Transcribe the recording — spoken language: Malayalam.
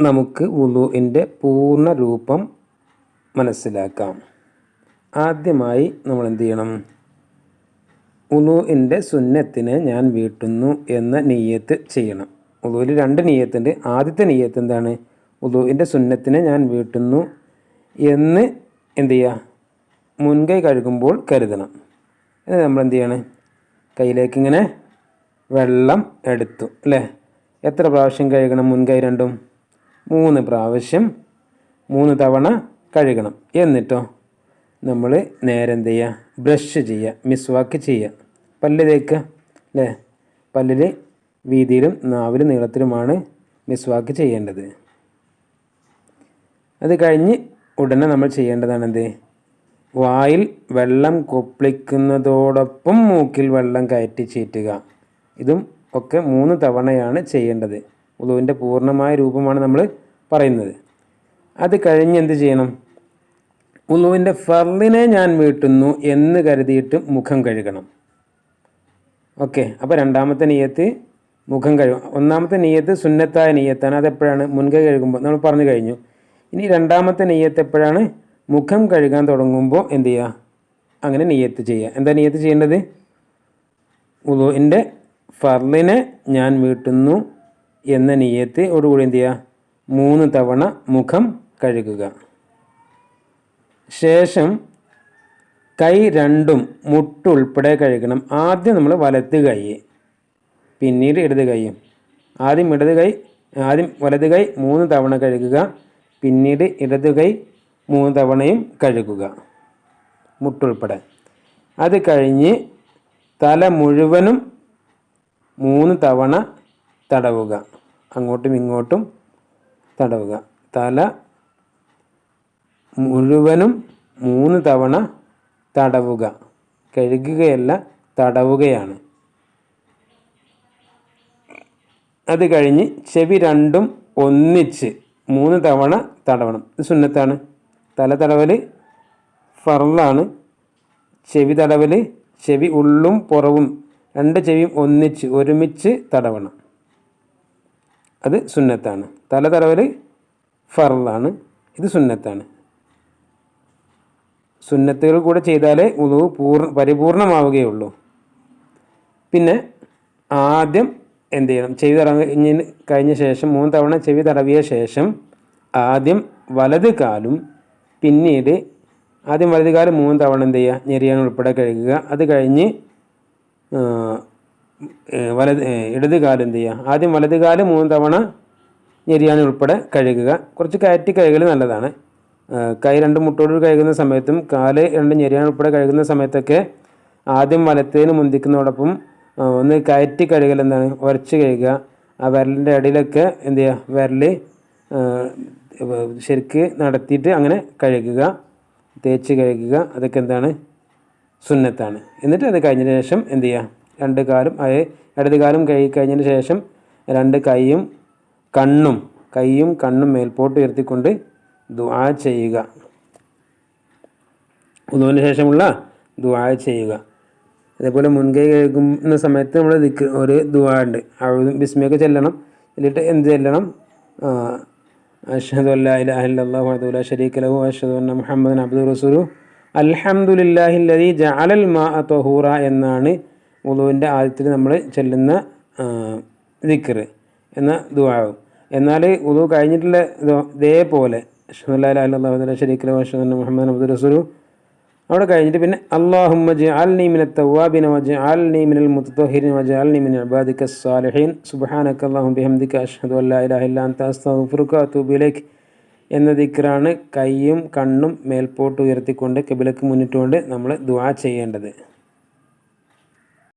നമുക്ക് വുളുവിന്റെ പൂർണ രൂപം മനസ്സിലാക്കാം. ആദ്യമായി നമ്മൾ എന്ത് ചെയ്യണം? ഉളുവിന്റെ സുന്നത്തിനെ ഞാൻ വീട്ടുന്നു എന്ന നീയത്ത് ചെയ്യണം. ഉളുവിൽ രണ്ട് നീയത്തുണ്ട് ആദ്യത്തെ നീയത്ത് എന്താണ്? ഉളുവിന്റെ സുന്നത്തിനെ ഞാൻ വീട്ടുന്നു എന്ന് എന്ത് ചെയ്യുക? മുൻകൈ കഴുകുമ്പോൾ കരുതണം. ഇത് നമ്മൾ എന്ത് ചെയ്യണം? കയ്യിലേക്ക് ഇങ്ങനെ വെള്ളം എടുത്തു. അല്ലേ? എത്ര പ്രാവശ്യം കഴുകണം മുൻകൈ രണ്ടും? മൂന്ന് പ്രാവശ്യം മൂന്ന് തവണ കഴുകണം. എന്നിട്ടോ? നമ്മൾ നേരെ എന്ത് ചെയ്യുക ബ്രഷ് ചെയ്യുക മിസ്വാക്ക് ചെയ്യുക പല്ല് തേക്കുക അല്ലേ പല്ലിൽ വീതിയിലും നാവിലും നീളത്തിലുമാണ് മിസ്വാക്ക് ചെയ്യേണ്ടത്. അത് കഴിഞ്ഞ് ഉടനെ നമ്മൾ ചെയ്യേണ്ടതാണ് എന്ത് വായിൽ വെള്ളം കൊപ്പിളിക്കുന്നതോടൊപ്പം മൂക്കിൽ വെള്ളം കയറ്റി ചീറ്റുക. ഇതും ഒക്കെ മൂന്ന് തവണയാണ് ചെയ്യേണ്ടത്. ഉളുവിന്റെ പൂർണമായ രൂപമാണ് നമ്മൾ പറയുന്നത്. അത് കഴിഞ്ഞ് എന്ത് ചെയ്യണം? ഉളുവിന്റെ ഫർലിനെ ഞാൻ വീട്ടുന്നു എന്ന് കരുതിയിട്ട് മുഖം കഴുകണം. ഓക്കെ അപ്പോൾ രണ്ടാമത്തെ നീയത്ത് മുഖം കഴുകും. ഒന്നാമത്തെ നീയത്ത് സുന്നത്തായ നീയത്താണ്. അതെപ്പോഴാണ്? മുൻകൈ കഴുകുമ്പോൾ. നമ്മൾ പറഞ്ഞു കഴിഞ്ഞു. ഇനി രണ്ടാമത്തെ നെയ്യത്ത് എപ്പോഴാണ്? മുഖം കഴുകാൻ തുടങ്ങുമ്പോൾ എന്ത് ചെയ്യുക? അങ്ങനെ നെയ്യത്ത് ചെയ്യുക. എന്താ നെയ്യത്ത് ചെയ്യേണ്ടത്? ഉളുവിന്റെ ഫർലിനെ ഞാൻ വീട്ടുന്നു എന്ന നെയ്യത്ത് ഓടുകൂടി എന്ത് ചെയ്യുക? മൂന്ന് തവണ മുഖം കഴുകുക. ശേഷം കൈ രണ്ടും മുട്ടുൾപ്പെടെ കഴുകണം. ആദ്യം നമ്മൾ വലത്ത് കൈ പിന്നീട് ഇടത് കൈയും ആദ്യം ഇടത് കൈ ആദ്യം വലത് കൈ മൂന്ന് തവണ കഴുകുക. പിന്നീട് ഇടത് കൈ മൂന്ന് തവണയും കഴുകുക. മുട്ടുൾപ്പെടെ. അത് കഴിഞ്ഞ് തല മുഴുവനും മൂന്ന് തവണ തടവുക. അങ്ങോട്ടും ഇങ്ങോട്ടും തടവുക. തല മുഴുവനും മൂന്ന് തവണ തടവുക. കഴുകുകയല്ല തടവുകയാണ്. അത് കഴിഞ്ഞ് ചെവി രണ്ടും ഒന്നിച്ച് മൂന്ന് തവണ തടവണം. ഇത് സുന്നത്താണ്. തല തടവൽ ഫറലാണ് ചെവി തടവൽ ചെവി ഉള്ളും പുറവും രണ്ട് ചെവിയും ഒന്നിച്ച് ഒരുമിച്ച് തടവണം. അത് സുന്നത്താണ്. തല തടവൽ ഫറലാണ് ഇത് സുന്നത്താണ്. സുന്നത്തുകൾ കൂടെ ചെയ്താലേ ഉളു പൂർണ പരിപൂർണമാവുകയുള്ളൂ. പിന്നെ ആദ്യം എന്ത് ചെയ്യണം? ചെവി തടഞ്ഞ് കഴിഞ്ഞ ശേഷം മൂന്ന് തവണ ചെവി തടവിയ ശേഷം ആദ്യം വലത് കാലും പിന്നീട് ആദ്യം വലത് കാലം മൂന്ന് തവണ എന്ത് ചെയ്യുക? ഞെരിയാൻ ഉൾപ്പെടെ കഴുകുക. അത് കഴിഞ്ഞ് വലത് ഇടത് കാലം എന്ത് ചെയ്യുക? ആദ്യം വലത് കാലം മൂന്ന് തവണ ഞെരിയാണി ഉൾപ്പെടെ കഴുകുക. കുറച്ച് കയറ്റി കഴുകൽ നല്ലതാണ്. കൈ രണ്ട് മുട്ടോട് കഴുകുന്ന സമയത്തും കാൽ രണ്ട് ഞെരിയാൻ ഉൾപ്പെടെ കഴുകുന്ന സമയത്തൊക്കെ ആദ്യം വലത്തേന് മുന്തിക്കുന്നതോടൊപ്പം ഒന്ന് കയറ്റി കഴുകൽ എന്താണ്? ഉരച്ച് കഴുകുക. ആ വിരലിന്റെ ഇടയിലൊക്കെ എന്ത് ചെയ്യുക? വിരൽ ശരിക്ക് നടത്തിയിട്ട് അങ്ങനെ കഴുകുക. തേച്ച് കഴുകുക. അതൊക്കെ എന്താണ്? സുന്നത്താണ്. എന്നിട്ട് അത് കഴിഞ്ഞതിന് ശേഷം എന്ത് ചെയ്യുക? രണ്ട് കാലും ഇടത് കാലും കൈ കഴിഞ്ഞതിന് ശേഷം രണ്ട് കൈയും കണ്ണും കൈയും കണ്ണും മേൽപോട്ട് ഉയർത്തിക്കൊണ്ട് ദുആ ചെയ്യുക. ഉദുവിന് ശേഷമുള്ള ദുആ ചെയ്യുക. അതേപോലെ മുൻകൈ കഴുകുന്ന സമയത്ത് നമ്മൾ ദിക്ക് ഒരു ദുആ ഉണ്ട്. അഴുതും ബിസ്മയൊക്കെ ചെല്ലണം. എന്നിട്ട് എന്ത് ചെല്ലണം? അഷ്ഹദു അല്ലാ ഇലാഹ ഇല്ലല്ലാഹു വഹദഹു അഷ്ഹദു അന്ന മുഹമ്മദൻ റസൂലു അൽഹംദുലില്ലാഹി അല്ലദീ ജഅലൽ മാഅ എന്നാണ് ഉളുവിന്റെ ആദ്യത്തിൽ നമ്മൾ ചെല്ലുന്ന ദിക്കർ എന്ന ദുവാവും എന്നാൽ ഉളു കഴിഞ്ഞിട്ടുള്ള ഇതേപോലെ അഷ്ഹദു അല്ലാ ഇലാഹ ഇല്ലല്ലാഹു വഹദഹു ലാ ശരീക ലഹു അഷ്ഹദു അന്ന മുഹമ്മദൻ അബ്ദു റസൂലു അവിടെ കഴിഞ്ഞിട്ട് പിന്നെ അള്ളാഹുമ്മ ജഅൽനി മിന തവാബിന വജഅൽനി മിനൽ മുത്തഹിരിൻ വജഅൽനി മിൻ ഇബാദിക സ്സാലിഹീൻ സുബ്ഹാനക അല്ലാഹുമ്മ ബിഹംദിക അഷ്ഹദു അല്ലാ ഇലാഹ ഇല്ല അൻത അസ്തഗ്ഫിറുക വഅതൂബു ഇലൈക് എന്ന ദിക്കറാണ് കൈയും കണ്ണും മേൽപോട്ട് ഉയർത്തിക്കൊണ്ട് കബിലക്ക് മുന്നിട്ടുകൊണ്ട് നമ്മൾ ദുവാ ചെയ്യേണ്ടത്.